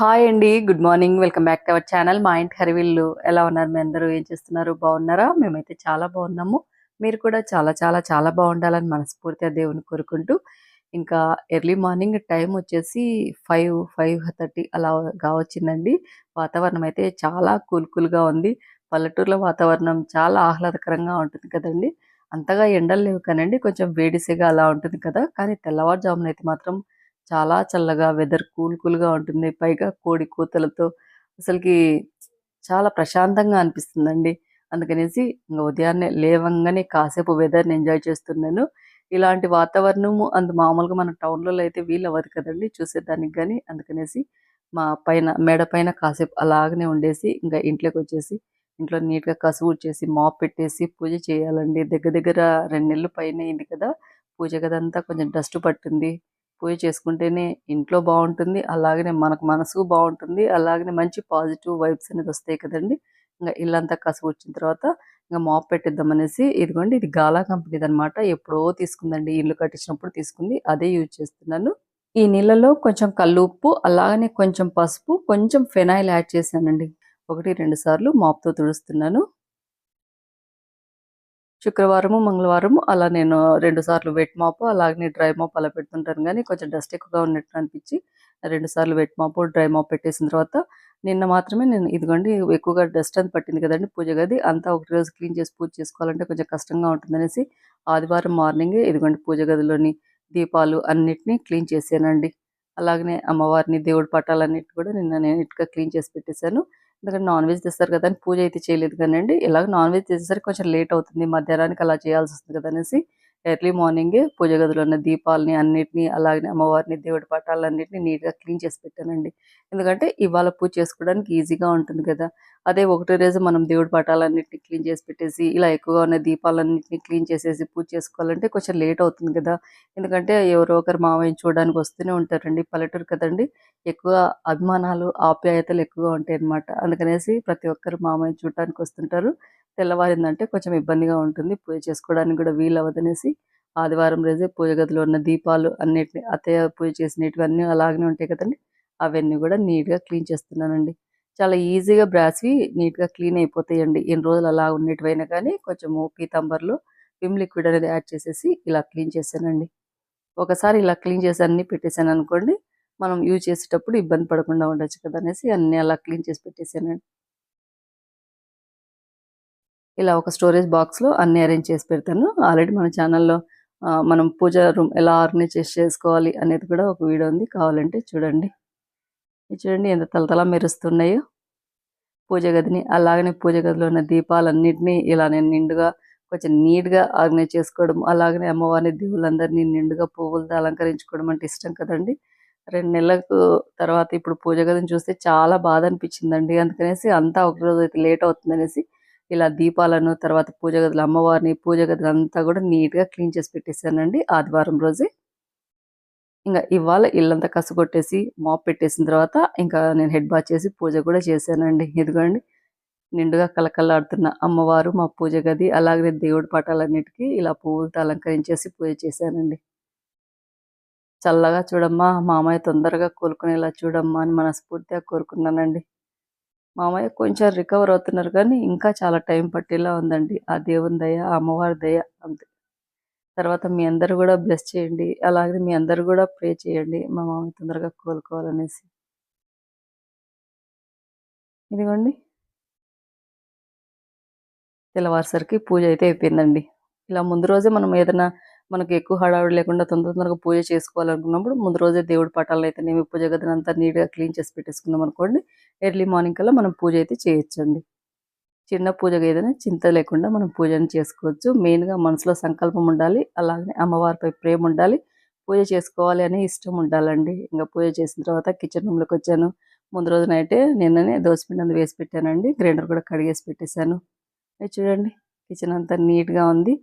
Hi అండి good morning welcome back to our channel మా ఇంటి హరివిల్లు. ఎలా ఉన్నారు? మీ అందరూ ఏం చేస్తున్నారు? బాగున్నారా? మేమైతే చాలా బాగున్నాము. మీరు కూడా చాలా చాలా చాలా బాగుండాలని మనస్ఫూర్తిగా దేవుని కోరుకుంటూ ఇంకా ఎర్లీ మార్నింగ్ టైం వచ్చేసి ఫైవ్ ఫైవ్ థర్టీ అలా కావచ్చిందండి. వాతావరణం అయితే చాలా కూల్ కూల్గా ఉంది. పల్లెటూరులో వాతావరణం చాలా ఆహ్లాదకరంగా ఉంటుంది కదండి. అంతగా ఎండలు లేవు కానండి కొంచెం వేడిసేగా అలా ఉంటుంది కదా. కానీ తెల్లవారుజామున అయితే మాత్రం చాలా చల్లగా వెదర్ కూల్ కూల్గా ఉంటుంది. పైగా కోడి కూతలతో అసలుకి చాలా ప్రశాంతంగా అనిపిస్తుందండి. అందుకనేసి ఇంకా ఉదయాన్నే లేవంగానే కాసేపు వెదర్ని ఎంజాయ్ చేస్తున్నాను. ఇలాంటి వాతావరణము అందు మామూలుగా మన టౌన్లలో అయితే వీలు అవ్వదు కదండి చూసేదానికి కానీ అందుకనేసి మా పైన మేడ పైన కాసేపు అలాగనే ఉండేసి ఇంకా ఇంట్లోకి వచ్చేసి ఇంట్లో నీట్గా కసువు చేసి మాప్ పెట్టేసి పూజ చేయాలండి. దగ్గర దగ్గర రెండు నెలలు పైన అయింది కదా. పూజ గదంతా కొంచెం డస్ట్ పట్టింది. పూజ చేసుకుంటేనే ఇంట్లో బాగుంటుంది అలాగనే మనకు మనసు బాగుంటుంది అలాగనే మంచి పాజిటివ్ వైబ్స్ అనేది వస్తాయి కదండి. ఇంకా ఇల్లంతా కసువు వచ్చిన తర్వాత ఇంకా మాప్ పెట్టిద్దాం అనేసి ఇదిగోండి ఇది గాలా కంపెనీది అనమాట ఎప్పుడో తీసుకుందండి ఇల్లు కట్టించినప్పుడు తీసుకుంది అదే యూజ్ చేస్తున్నాను. ఈ నీళ్ళలో కొంచెం కళ్ళు ఉప్పు అలాగనే కొంచెం పసుపు కొంచెం ఫెనాయిల్ యాడ్ చేశానండి. ఒకటి రెండు సార్లు మాప్తో తుడుస్తున్నాను. శుక్రవారము మంగళవారము అలా నేను రెండు సార్లు వెట్ మాపు అలాగే డ్రై మాప్ అలా పెడుతుంటాను కానీ కొంచెం డస్ట్ ఎక్కువగా ఉన్నట్టు అనిపించి రెండు సార్లు వెట్ మాపు డ్రై మాప్ పెట్టేసిన తర్వాత నిన్న మాత్రమే నేను ఇదిగోండి ఎక్కువగా డస్ట్ అంత పట్టింది కదండి పూజ గది అంతా ఒకటి రోజు క్లీన్ చేసి పూజ చేసుకోవాలంటే కొంచెం కష్టంగా ఉంటుందనేసి ఆదివారం మార్నింగ్ ఇదిగోండి పూజ గదిలోని దీపాలు అన్నిటినీ క్లీన్ చేసానండి అలాగనే అమ్మవారిని దేవుడి పటాలన్నిటి కూడా నిన్న నేను ఇటుగా క్లీన్ చేసి పెట్టేశాను. ఎందుకంటే నాన్ వెజ్ తెస్తారు కదా అని పూజ అయితే చేయలేదు కానండి. ఇలాగ నాన్ వెజ్ చేసేసరికి కొంచెం లేట్ అవుతుంది. మధ్యాహ్నానికి అలా చేయాల్సి వస్తుంది కదా అనేసి ఎర్లీ మార్నింగే పూజ గదిలో ఉన్న దీపాలని అన్నిటిని అలాగే అమ్మవారిని దేవుడి పటాలన్నిటిని నీట్గా క్లీన్ చేసి పెట్టానండి. ఎందుకంటే ఇవాళ పూజ చేసుకోవడానికి ఈజీగా ఉంటుంది కదా. అదే ఒకటో రోజు మనం దేవుడి పటాలన్నిటిని క్లీన్ చేసి పెట్టేసి ఇలా ఎక్కువగా ఉన్న దీపాలన్నింటినీ క్లీన్ చేసేసి పూజ చేసుకోవాలంటే కొంచెం లేట్ అవుతుంది కదా. ఎందుకంటే ఎవరో ఒకరు మామయ్య చూడడానికి వస్తూనే ఉంటారండి పల్లెటూరు కదండి. ఎక్కువ అభిమానాలు ఆప్యాయతలు ఎక్కువగా ఉంటాయి అన్నమాట అందుకనేసి ప్రతి ఒక్కరు మామయ్య చూడడానికి వస్తుంటారు. తెల్లవారిందంటే కొంచెం ఇబ్బందిగా ఉంటుంది. పూజ చేసుకోవడానికి కూడా వీలు అవ్వదనేసి ఆదివారం రోజే పూజ గదిలో ఉన్న దీపాలు అన్నిటిని అత్తయ్య పూజ చేసినటువన్నీ అలాగనే ఉంటాయి కదండి. అవన్నీ కూడా నీట్గా క్లీన్ చేస్తున్నానండి. చాలా ఈజీగా బ్రాస్వి నీట్గా క్లీన్ అయిపోతాయండి. ఎన్ని రోజులు అలా ఉన్నటివైనా కానీ కొంచెము పీతాంబర్లో విమ్ లిక్విడ్ అనేది యాడ్ చేసేసి ఇలా క్లీన్ చేశానండి. ఒకసారి ఇలా క్లీన్ చేసి అన్నీ పెట్టేశాను అనుకోండి మనం యూజ్ చేసేటప్పుడు ఇబ్బంది పడకుండా ఉండొచ్చు కదా అనేసి అన్నీ అలా క్లీన్ చేసి పెట్టేశానండి. ఇలా ఒక స్టోరేజ్ బాక్స్లో అన్ని అరేంజ్ చేసి పెడతాను. ఆల్రెడీ మన ఛానల్లో మనం పూజ రూమ్ ఎలా ఆర్గనైజ్ చేసుకోవాలి అనేది కూడా ఒక వీడియో ఉంది. కావాలంటే చూడండి. చూడండి ఎంత తలతలా మెరుస్తున్నాయో. పూజ గదిని అలాగనే పూజ గదిలో ఉన్న దీపాలన్నింటినీ ఇలా నేను నిండుగా కొంచెం నీట్గా ఆర్గనైజ్ చేసుకోవడం అలాగనే అమ్మవారిని దేవులందరినీ నిండుగా పువ్వులతో అలంకరించుకోవడం అంటే ఇష్టం కదండి. రెండు నెలలకు తర్వాత ఇప్పుడు పూజ గదిని చూస్తే చాలా బాధ అనిపించిందండి. అందుకనేసి అంతా ఒకరోజు అయితే లేట్ అవుతుందనేసి ఇలా దీపాలను తర్వాత పూజ గదులు అమ్మవారిని పూజ గదులు అంతా కూడా నీట్గా క్లీన్ చేసి పెట్టేశానండి ఆదివారం రోజే. ఇంకా ఇవాళ ఇల్లంతా కసుగొట్టేసి మాప్ పెట్టేసిన తర్వాత ఇంకా నేను హెడ్ బాత్ చేసి పూజ కూడా చేశానండి. ఇదిగోండి నిండుగా కలకల్లాడుతున్న అమ్మవారు మా పూజ గది అలాగే దేవుడి పటాలన్నిటికీ ఇలా పువ్వులతో అలంకరించేసి పూజ చేశానండి. చల్లగా చూడమ్మా మామయ్య తొందరగా కోలుకునేలా చూడమ్మా అని మనస్ఫూర్తిగా కోరుకున్నానండి. మామయ్య కొంచెం రికవర్ అవుతున్నారు కానీ ఇంకా చాలా టైం పట్టేలా ఉందండి. ఆ దేవుని దయ అమ్మవారి దయ అంతే. తర్వాత మీ అందరు కూడా బ్లెస్ చేయండి. అలాగే మీ అందరు కూడా ప్రే చేయండి. మా మామయ్య తొందరగా కోలుకోవాలనేసి. ఇదిగోండి. తెల్లవారుసరికి పూజ అయితే అయిపోయిందండి. ఇలా ముందు రోజే మనం ఏదైనా మనకు ఎక్కువ హడావుడి లేకుండా తొందర తొందరగా పూజ చేసుకోవాలనుకున్నప్పుడు ముందు రోజే దేవుడి పటాలను అయితే నేను పూజ గదిని అంతా నీట్గా క్లీన్ చేసి పెట్టేసుకున్నాం అనుకోండి ఎర్లీ మార్నింగ్ కల్లా మనం పూజ అయితే చేయొచ్చండి. చిన్న పూజగా ఏదైనా చింత లేకుండా మనం పూజను చేసుకోవచ్చు. మెయిన్గా మనసులో సంకల్పం ఉండాలి అలాగే అమ్మవారిపై ప్రేమ ఉండాలి పూజ చేసుకోవాలి అనే ఇష్టం ఉండాలండి. ఇంకా పూజ చేసిన తర్వాత కిచెన్ రూమ్లోకి వచ్చాను. ముందు రోజున అయితే నిన్ననే దోశపిండి అందు వేసి పెట్టానండి గ్రైండర్ కూడా కడిగేసి పెట్టేశాను. చూడండి కిచెన్ అంతా నీట్గా ఉంది.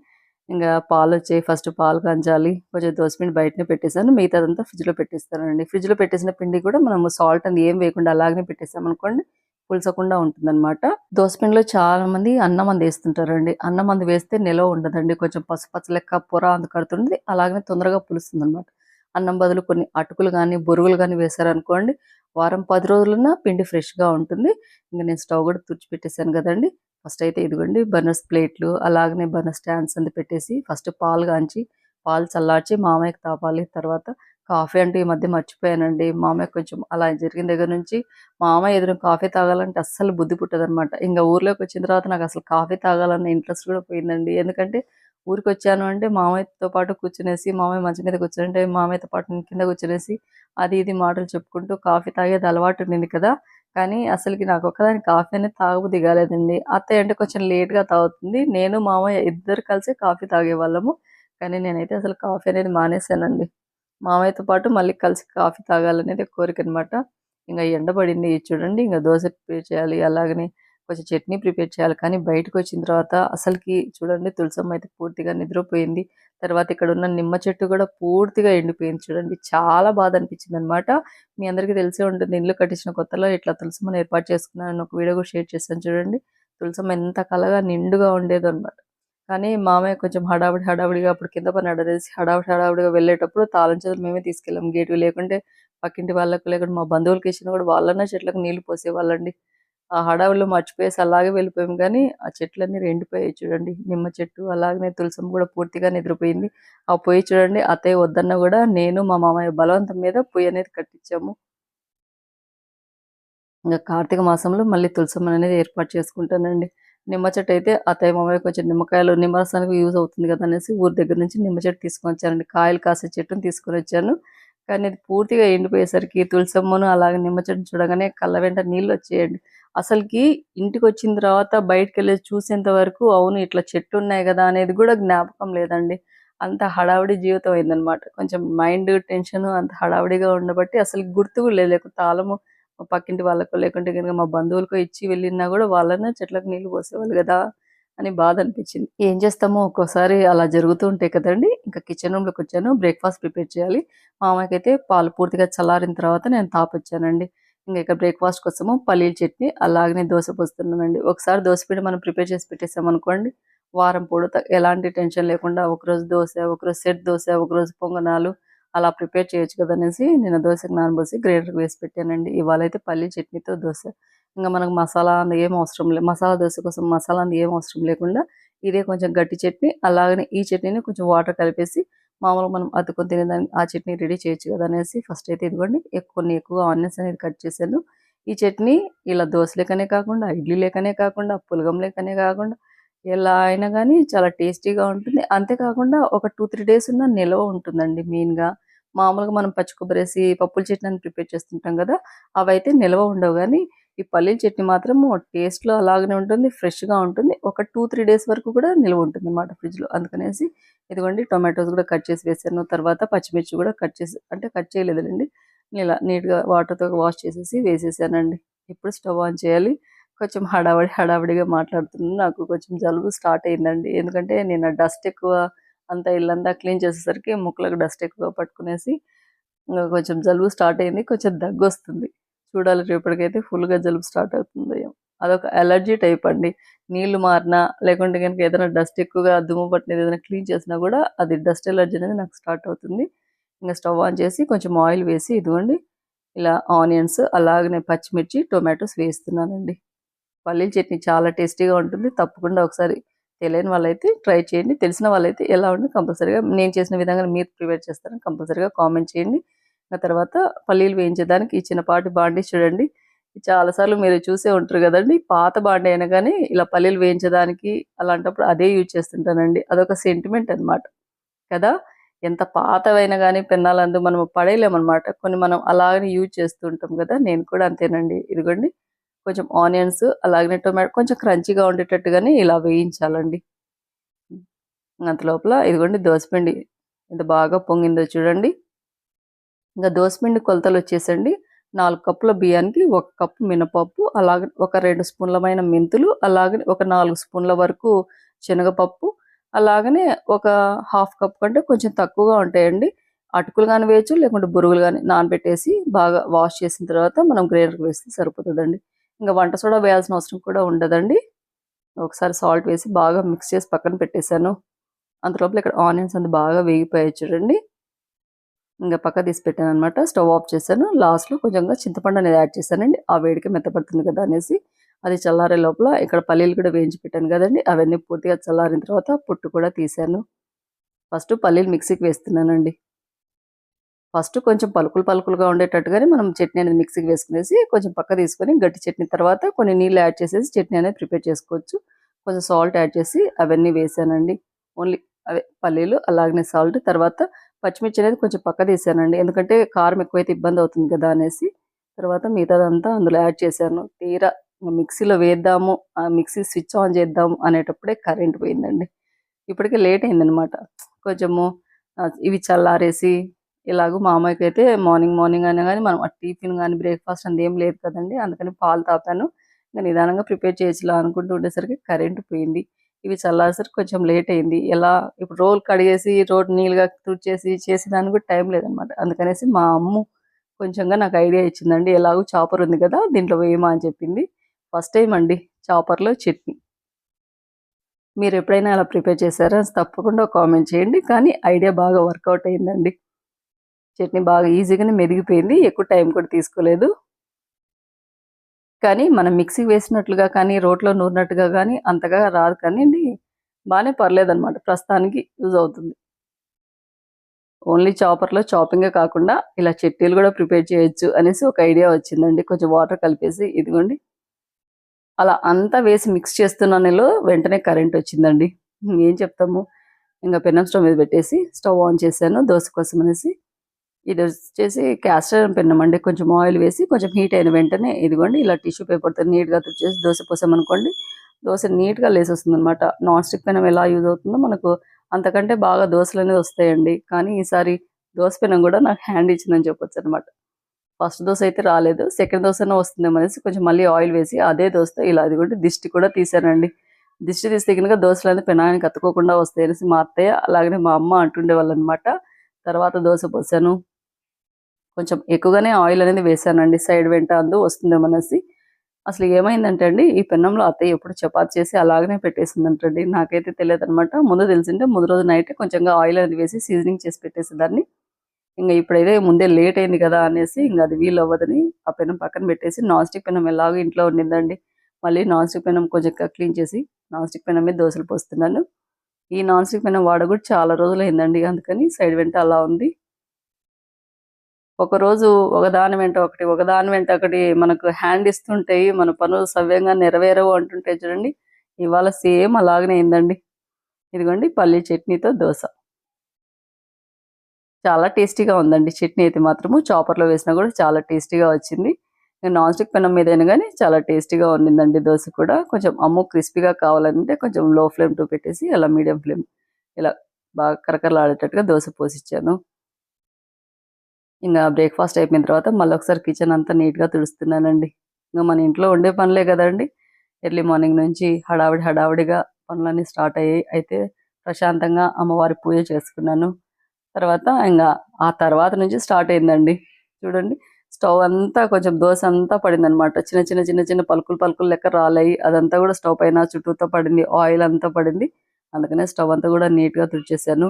ఇంకా పాలు వచ్చాయి ఫస్ట్ పాలు కంచాలి కొంచెం దోసపిండి బయటనే పెట్టేశాను. మిగతాదంతా ఫ్రిడ్జ్లో పెట్టేస్తానండి. ఫ్రిడ్జ్లో పెట్టేసిన పిండి కూడా మనము సాల్ట్ అది ఏం వేయకుండా అలాగనే పెట్టేసామనుకోండి పులుసకుండా ఉంటుందన్నమాట. దోసపిండిలో చాలా మంది అన్నం అంది వేస్తుంటారండి. అన్నం అంది వేస్తే నిలవ ఉండదండి. కొంచెం పసుపచ్చ లెక్క పొర అందు కడుతుంది అలాగనే తొందరగా పులుస్తుంది అనమాట అన్నం బదులు కొన్ని అటుకులు కానీ బొరుగులు కానీ వేసారనుకోండి వారం పది రోజులున్నా పిండి ఫ్రెష్గా ఉంటుంది. ఇంకా నేను స్టవ్ కూడా తుడిచిపెట్టేశాను కదండి. ఫస్ట్ అయితే ఇదిగోండి బర్నర్స్ ప్లేట్లు అలాగనే బర్నర్ స్టాండ్స్ అంతా పెట్టేసి ఫస్ట్ పాలు కాంచి పాలు చల్లార్చి మామయ్యకి తాపాలి. తర్వాత కాఫీ అంటే ఈ మధ్య మర్చిపోయానండి. మామయ్య కొంచెం అలా జరిగిన దగ్గర నుంచి మామయ్య ఎదురు కాఫీ తాగాలంటే అస్సలు బుద్ధి పుట్టదనమాట ఇంకా ఊర్లోకి వచ్చిన తర్వాత నాకు అసలు కాఫీ తాగాలన్న ఇంట్రెస్ట్ కూడా పోయిందండి. ఎందుకంటే ఊరికి వచ్చాను అంటే మామయ్యతో పాటు కూర్చునేసి మామయ్య మంచి మీద కూర్చుంటే మామయ్యతో పాటు కింద కూర్చునేసి అది ఇది మాటలు చెప్పుకుంటూ కాఫీ తాగేది అలవాటు ఉండింది కదా. కానీ అసలుకి నాకు ఒకదాని కాఫీ అనేది తాగు దిగలేదండి అత్తయ్య అంటే కొంచెం లేట్గా తాగుతుంది. నేను మామయ్య ఇద్దరు కలిసి కాఫీ తాగేవాళ్ళము. కానీ నేనైతే అసలు కాఫీ అనేది మానేశానండి. మామయ్యతో పాటు మళ్ళీ కలిసి కాఫీ తాగాలనేది కోరిక అనమాట ఇంకా ఎండబడింది చూడండి ఇంకా దోశ ప్రిపేర్ చేయాలి అలాగనే కొంచెం చట్నీ ప్రిపేర్ చేయాలి. కానీ బయటకు వచ్చిన తర్వాత అసలుకి చూడండి తులసమ్మ అయితే పూర్తిగా నిద్రపోయింది. తర్వాత ఇక్కడ ఉన్న నిమ్మ చెట్టు కూడా పూర్తిగా ఎండిపోయింది చూడండి. చాలా బాధ అనిపించింది అనమాట మీ అందరికీ తెలిసే ఉంటుంది ఇల్లు కట్టించిన కొత్తలో ఇట్లా తులసమ్మని ఏర్పాటు చేసుకున్నాను ఒక వీడియో కూడా షేర్ చేశాను చూడండి. తులసమ్మ ఎంత కలగా నిండుగా ఉండేది అనమాట కానీ మామయ్య కొంచెం హడావిడి హడావిడిగా అప్పుడు కింద పని అడరేసి హడావిడి హడావిడిగా వెళ్ళేటప్పుడు తాళం చేతులు మేమే తీసుకెళ్ళాం. గేటు లేకుంటే పక్కింటి వాళ్ళకు లేకుంటే మా బంధువులకి ఇచ్చిన కూడా వాళ్ళన్నా చెట్లకు నీళ్ళు పోసేవాళ్ళండి. ఆ హడావిడిలో మర్చిపోయేసి అలాగే వెళ్ళిపోయాం. కానీ ఆ చెట్లన్నీ ఎండిపోయాయి చూడండి. నిమ్మ చెట్టు అలాగనే తులసం కూడా పూర్తిగా నిద్రపోయింది. ఆ పొయ్యి చూడండి అత్తయ్య వద్దన్న కూడా నేను మా మామయ్య బలవంతం మీద పొయ్యి అనేది కట్టించాము. ఇంకా కార్తీక మాసంలో మళ్ళీ తులసం అనేది ఏర్పాటు చేసుకుంటానండి. నిమ్మ చెట్టు అయితే అత్తయ్య మామయ్య కొంచెం నిమ్మకాయలు నిమ్మరసానికి యూజ్ అవుతుంది కదా అనేసి ఊరి దగ్గర నుంచి నిమ్మ చెట్టు తీసుకొని వచ్చానండి. కాయలు కాసే చెట్టుని తీసుకొని వచ్చాను. కానీ ఇది పూర్తిగా ఎండిపోయేసరికి తులసమ్మను అలాగే నిమ్మ చెట్టు చూడగానే కళ్ళ వెంట నీళ్ళు వచ్చేయండి. అసలుకి ఇంటికి వచ్చిన తర్వాత బయటకు వెళ్ళి చూసేంత వరకు అవును ఇట్లా చెట్లు ఉన్నాయి కదా అనేది కూడా జ్ఞాపకం లేదండి. అంత హడావిడి జీవితం అయిందనమాట కొంచెం మైండ్ టెన్షన్ అంత హడావిడిగా ఉండబట్టి అసలు గుర్తు కూడా లేదు. లేకపోతే తాళము మా పక్కింటి వాళ్ళకో లేకుంటే కనుక మా బంధువులకో ఇచ్చి వెళ్ళినా కూడా వాళ్ళనే చెట్లకు నీళ్ళు పోసేవాళ్ళు కదా అని బాధ అనిపించింది. ఏం చేస్తామో ఒక్కోసారి అలా జరుగుతూ ఉంటాయి కదండి. ఇంకా కిచెన్ రూమ్లోకి వచ్చాను. బ్రేక్ఫాస్ట్ ప్రిపేర్ చేయాలి. మామయ్యకి అయితే పాలు పూర్తిగా చల్లారిన తర్వాత నేను తాపొచ్చానండి. ఇంకా ఇక్కడ బ్రేక్ఫాస్ట్ కోసము పల్లీల చట్నీ అలాగనే దోశ పోస్తున్నానండి. ఒకసారి దోశ పిండి మనం ప్రిపేర్ చేసి పెట్టేసాం అనుకోండి వారం పొడు ఎలాంటి టెన్షన్ లేకుండా ఒకరోజు దోశ ఒకరోజు సెట్ దోశ ఒకరోజు పొంగనాలు అలా ప్రిపేర్ చేయొచ్చు కదనేసి నేను దోశకు నానబోసి గ్రైండర్ వేసి పెట్టానండి. ఇవాళ అయితే పల్లీ చట్నీతో దోశ. ఇంకా మనకు మసాలా అందు ఏం అవసరం లేదు మసాలా దోశ కోసం మసాలా అందు ఏం అవసరం లేకుండా ఇదే కొంచెం గట్టి చట్నీ అలాగనే ఈ చట్నీని కొంచెం వాటర్ కలిపేసి మామూలుగా మనం అతుకొని తినేదానికి ఆ చట్నీ రెడీ చేయొచ్చు కదా అనేసి ఫస్ట్ అయితే ఇదిగోండి కొన్ని ఎక్కువ ఆనియన్స్ అనేది కట్ చేశాను. ఈ చట్నీ ఇలా దోశ లేకనే కాకుండా ఇడ్లీ లేకనే కాకుండా పులగం లేకనే కాకుండా ఎలా అయినా కానీ చాలా టేస్టీగా ఉంటుంది. అంతేకాకుండా ఒక టూ త్రీ డేస్ ఉన్న నిల్వ ఉంటుందండి మెయిన్గా మామూలుగా మనం పచ్చి కొబ్బరి వేసి పప్పుల చట్నీ అని ప్రిపేర్ చేస్తుంటాం కదా అవైతే నిల్వ ఉండవు కానీ ఈ పల్లీల చట్నీ మాత్రం టేస్ట్లో అలాగనే ఉంటుంది ఫ్రెష్గా ఉంటుంది. ఒక టూ త్రీ డేస్ వరకు కూడా నిల్వ ఉంటుంది అన్నమాట ఫ్రిడ్జ్లో. అందుకనేసి ఇదిగోండి టొమాటోస్ కూడా కట్ చేసి వేసాను. తర్వాత పచ్చిమిర్చి కూడా కట్ చేసి అంటే కట్ చేయలేదండి ఇలా నీట్గా వాటర్తో వాష్ చేసేసి వేసేసానండి. ఇప్పుడు స్టవ్ ఆన్ చేయాలి? కొంచెం హడావడి హడావడిగా మాట్లాడుతున్నాను నాకు కొంచెం జలుబు స్టార్ట్ అయిందండి. ఎందుకంటే నేను డస్ట్ ఎక్కువ అంతా ఇల్లంతా క్లీన్ చేసేసరికి ముక్కలకు డస్ట్ ఎక్కువ పట్టుకునేసి ఇంకా కొంచెం జలుబు స్టార్ట్ అయింది. కొంచెం దగ్గు వస్తుంది చూడాలి రేపటికైతే ఫుల్గా జలుబు స్టార్ట్ అవుతుంది అదొక ఎలర్జీ టైప్ అండి. నీళ్ళు మారినా లేకుంటే కనుక ఏదైనా డస్ట్ ఎక్కువగా దుమ్ము పట్టినది ఏదైనా క్లీన్ చేసినా కూడా అది డస్ట్ ఎలర్జీ అనేది నాకు స్టార్ట్ అవుతుంది. ఇంకా స్టవ్ ఆన్ చేసి కొంచెం ఆయిల్ వేసి ఇదిగోండి ఇలా ఆనియన్స్ అలాగనే పచ్చిమిర్చి టొమాటోస్ వేస్తున్నానండి. పల్లీల చట్నీ చాలా టేస్టీగా ఉంటుంది. తప్పకుండా ఒకసారి తెలియని వాళ్ళైతే ట్రై చేయండి. తెలిసిన వాళ్ళైతే ఎలా ఉంటుంది కంపల్సరీగా నేను చేసిన విధంగా మీరు ప్రిపేర్ చేస్తారని కంపల్సరీగా కామెంట్ చేయండి. ఆ తర్వాత పల్లీలు వేయించేదానికి ఈ చిన్నపాటి బాండీ చూడండి. చాలాసార్లు మీరు చూసే ఉంటారు కదండి. పాత బాండీ అయినా కానీ ఇలా పల్లీలు వేయించడానికి అలాంటప్పుడు అదే యూజ్ చేస్తుంటానండి. అదొక సెంటిమెంట్ అనమాట కదా? ఎంత పాతవైనా కానీ పెన్నాలందు మనం పడేయలేమన్నమాట. కొన్ని మనం అలాగనే యూజ్ చేస్తుంటాం కదా? నేను కూడా అంతేనండి. ఇదిగోండి. కొంచెం ఆనియన్స్ అలాగనే టొమాటో కొంచెం క్రంచీగా ఉండేటట్టుగానే ఇలా వేయించాలండి. అంత లోపల ఇదిగోండి దోసపిండి ఎంత బాగా పొంగిందో చూడండి. ఇంకా దోసపిండి కొలతలు వచ్చేసండి నాలుగు కప్పుల బియ్యానికి ఒక కప్పు మినపప్పు అలాగే ఒక రెండు స్పూన్లమైన మెంతులు అలాగే ఒక నాలుగు స్పూన్ల వరకు శనగపప్పు అలాగనే ఒక హాఫ్ కప్ కంటే కొంచెం తక్కువగా ఉంటాయండి. అటుకులు కానీ వేయచ్చు లేకుంటే బురుగులు కానీ నానబెట్టేసి బాగా వాష్ చేసిన తర్వాత మనం గ్రైండర్కి వేస్తే సరిపోతుందండి. ఇంకా వంట సోడా వేయాల్సిన అవసరం కూడా ఉండదండి. ఒకసారి సాల్ట్ వేసి బాగా మిక్స్ చేసి పక్కన పెట్టేశాను. అంతలోపల ఇక్కడ ఆనియన్స్ అంత బాగా వేగిపోయాయి చూడండి. ఇంకా పక్క తీసి పెట్టాను అనమాట స్టవ్ ఆఫ్ చేశాను. లాస్ట్లో కొంచెంగా చింతపండు అనేది యాడ్ చేశానండి. ఆ వేడికి మెత్తపడుతుంది కదా అనేసి. అది చల్లారే లోపల ఇక్కడ పల్లీలు కూడా వేయించి పెట్టాను కదండి. అవన్నీ పూర్తిగా చల్లారిన తర్వాత పుట్టు కూడా తీశాను. ఫస్ట్ పల్లీలు మిక్సీకి వేస్తున్నానండి. ఫస్ట్ కొంచెం పలుకులు పలుకులుగా ఉండేటట్టుగానే మనం చట్నీ అనేది మిక్సీకి వేసుకునేసి కొంచెం పక్క తీసుకొని గట్టి చట్నీ తర్వాత కొన్ని నీళ్ళు యాడ్ చేసేసి చట్నీ అనేది ప్రిపేర్ చేసుకోవచ్చు. కొంచెం సాల్ట్ యాడ్ చేసి అవన్నీ వేసానండి. ఓన్లీ అవే పల్లీలు అలాగనే సాల్ట్ తర్వాత పచ్చిమిర్చి అనేది కొంచెం పక్క తీసానండి ఎందుకంటే కారం ఎక్కువైతే ఇబ్బంది అవుతుంది కదా అనేసి తర్వాత మిగతాదంతా అందులో యాడ్ చేశాను. తీరా మిక్సీలో వేద్దాము ఆ మిక్సీ స్విచ్ ఆన్ చేద్దాం అనేటప్పుడే కరెంట్ పోయిందండి. ఇప్పటికే లేట్ అయిందనమాట కొంచెము ఇవి చల్లారేసి ఇలాగూ మా అమ్మాయికి అయితే మార్నింగ్ మార్నింగ్ అయినా కానీ మనం టిఫిన్ కానీ బ్రేక్ఫాస్ట్ అంత ఏం లేదు కదండి. అందుకని పాలు తాపాను ఇంకా నిదానంగా ప్రిపేర్ చేయొచ్చులా అనుకుంటూ ఉండేసరికి కరెంట్ పోయింది. ఇవి చల్లాసరికి కొంచెం లేట్ అయింది. ఎలా ఇప్పుడు రోల్ కడిగేసి రోడ్ నీళ్ళుగా తుడిచేసి చేసేదానికి కూడా టైం లేదనమాట. అందుకనేసి మా అమ్మ కొంచెంగా నాకు ఐడియా ఇచ్చిందండి ఎలాగో చాపర్ ఉంది కదా దీంట్లో వేయమా అని చెప్పింది. ఫస్ట్ టైం అండి చాపర్లో చట్నీ. మీరు ఎప్పుడైనా అలా ప్రిపేర్ చేశారా తప్పకుండా కామెంట్ చేయండి. కానీ ఐడియా బాగా వర్కౌట్ అయిందండి. చట్నీ బాగా ఈజీగానే మెదిగిపోయింది ఎక్కువ టైం కూడా తీసుకోలేదు. కానీ మనం మిక్సీ వేసినట్లుగా కానీ రోట్లో నూరినట్టుగా కానీ అంతగా రాదు కానీ అండి బాగానే పర్లేదు అనమాట ప్రస్తుతానికి యూజ్ అవుతుంది. ఓన్లీ చాపర్లో చాపింగే కాకుండా ఇలా చెట్టీలు కూడా ప్రిపేర్ చేయొచ్చు అనేసి ఒక ఐడియా వచ్చిందండి. కొంచెం వాటర్ కలిపేసి ఇదిగోండి. అలా అంతా వేసి మిక్స్ చేస్తున్నానేలో వెంటనే కరెంట్ వచ్చిందండి. ఏం చెప్తాము? ఇంకా పెనం స్టవ్ మీద పెట్టేసి స్టవ్ ఆన్ చేశాను. దోశ కోసం అనేసి ఇది వచ్చేసి క్యాస్టర్ పెన్నం అండి కొంచెం ఆయిల్ వేసి కొంచెం హీట్ అయిన వెంటనే ఇదిగోండి ఇలా టిష్యూ పేపర్తో నీట్గా తుడిచేసి దోశ పోసామనుకోండి దోశ నీట్గా లేసొస్తుంది అనమాట నాన్ స్టిక్ పెనం ఎలా యూజ్ అవుతుందో మనకు అంతకంటే బాగా దోశలు అనేది వస్తాయండి. కానీ ఈసారి దోశ పెనం కూడా నాకు హ్యాండ్ ఇచ్చిందని చెప్పొచ్చు అనమాట ఫస్ట్ దోశ అయితే రాలేదు సెకండ్ దోశనే వస్తుందేమో అనేసి కొంచెం మళ్ళీ ఆయిల్ వేసి అదే దోశతో ఇలా అది కూడా దిష్టి కూడా తీసానండి. దిష్టి తీస్తే కనుక దోశలు అనేది పెనానికి అతుకోకుండా వస్తాయి అనేసి మా అత్తయ్య అలాగనే మా అమ్మ అంటుండేవాళ్ళు అనమాట తర్వాత దోశ పోసాను. కొంచెం ఎక్కువగానే ఆయిల్ అనేది వేసానండి సైడ్ వెంట అందు వస్తుందేమనేసి అసలు ఏమైందంటే అండి ఈ పెన్నంలో అత్తయ్య ఎప్పుడు చపాతి చేసి అలాగనే పెట్టేసిందంటండి. నాకైతే తెలియదు అనమాట ముందు తెలిసింటే ముందు రోజు నైట్ కొంచెంగా ఆయిల్ అనేది వేసి సీజనింగ్ చేసి పెట్టేసేదాన్ని. ఇంకా ఇప్పుడైతే ముందే లేట్ అయింది కదా అనేసి ఇంకా అది వీలు అవ్వదని ఆ పెనం పక్కన పెట్టేసి నాన్ స్టిక్ పెనం ఎలాగో ఇంట్లో ఉండిందండి. మళ్ళీ నాన్ స్టిక్ పెనం కొంచెం క్లీన్ చేసి నాన్ స్టిక్ పెనం మీద దోశలు పోస్తున్నాను. ఈ నాన్ స్టిక్ పెనం వాడ కూడా చాలా రోజులు అయిందండి అందుకని సైడ్ వెంట అలా ఉంది. ఒకరోజు ఒకదాని వెంట ఒకటి ఒకదాని వెంట ఒకటి మనకు హ్యాండ్ ఇస్తుంటాయి మన పనులు సవ్యంగా నెరవేరవు అంటుంటాయి చూడండి ఇవాళ సేమ్ అలాగనే అయిందండి. ఇదిగోండి పల్లీ చట్నీతో దోశ. చాలా టేస్టీగా ఉందండి చట్నీ అయితే మాత్రము. చాపర్లో వేసినా కూడా చాలా టేస్టీగా వచ్చింది. నాన్ స్టిక్ పెనం మీద అయినా కానీ చాలా టేస్టీగా ఉండిందండి దోశ కూడా. కొంచెం అమ్ము క్రిస్పీగా కావాలంటే కొంచెం లో ఫ్లేమ్ టు పెట్టేసి అలా మీడియం ఫ్లేమ్ ఇలా బాగా కరకరలాడేటట్టుగా దోశ పోసిచ్చాను. ఇంకా బ్రేక్ఫాస్ట్ అయిపోయిన తర్వాత మళ్ళీ ఒకసారి కిచెన్ అంతా నీట్గా తుడుస్తున్నానండి. ఇంకా మన ఇంట్లో ఉండే పనులే కదండి. ఎర్లీ మార్నింగ్ నుంచి హడావిడి హడావిడిగా పనులన్నీ స్టార్ట్ అయ్యాయి. అయితే ప్రశాంతంగా అమ్మవారి పూజ చేసుకున్నాను. తర్వాత ఇంకా ఆ తర్వాత నుంచి స్టార్ట్ అయిందండి. చూడండి స్టవ్ అంతా కొంచెం దోశ అంతా పడింది అనమాట చిన్న చిన్న చిన్న చిన్న పలుకులు పలుకులు లెక్క రాలయ్యి అదంతా కూడా స్టవ్ పైన చుట్టూతో పడింది. ఆయిల్ అంతా పడింది. అందుకనే స్టవ్ అంతా కూడా నీట్గా తుడిచేసాను.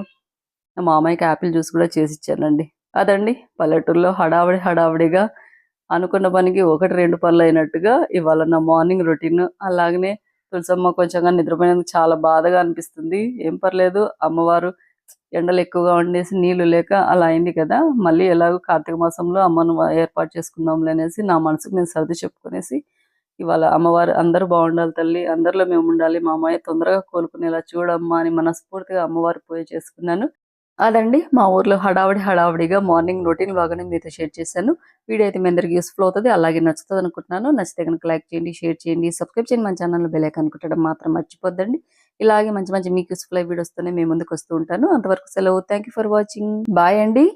మా మామయ్యకి యాపిల్ జ్యూస్ కూడా చేసి ఇచ్చానండి. అదండి. పల్లెటూరులో హడావిడి హడావిడిగా అనుకున్న పనికి ఒకటి రెండు పనులు అయినట్టుగా ఇవాళ నా మార్నింగ్ రొటీన్. అలాగనే తులసమ్మ కొంచెంగా నిద్రపోయినందుకు చాలా బాధగా అనిపిస్తుంది. ఏం పర్లేదు అమ్మవారు ఎండలు ఎక్కువగా ఉండేసి నీళ్ళు లేక అలా అయింది కదా. మళ్ళీ ఎలాగో కార్తీక మాసంలో అమ్మను ఏర్పాటు చేసుకుందాంలే అనేసి నా మనసుకు నేను సర్ది చెప్పుకునేసి ఇవాళ అమ్మవారు అందరూ బాగుండాలి తల్లి అందరిలో మేము ఉండాలి మా అమ్మాయి తొందరగా కోలుకునేలా చూడమ్మా అని మనస్ఫూర్తిగా అమ్మవారి పూజ చేసుకున్నాను. అదండి మా ఊర్లో హడావిడి హడావిడిగా మార్నింగ్ రొటీన్ బాగానే మీతో షేర్ చేశాను. వీడియో అయితే మీ అందరికి యూస్ఫుల్ అవుతుంది అలాగే నచ్చుతుంది అనుకుంటున్నాను నచ్చితే కనుక లైక్ చేయండి షేర్ చేయండి సబ్స్క్రైబ్ చేయండి మన ఛానల్లో బెలైక్ అనుకుంటడం మాత్రం మర్చిపోద్దండి. ఇలాగే మంచి మంచి మీకు యూస్ఫుల్ అయ్యే వీడియోస్తోనే మేము ముందుకు వస్తూ ఉంటాను. అంతవరకు సెలవు. Thank for watching. బాయ్ అండి.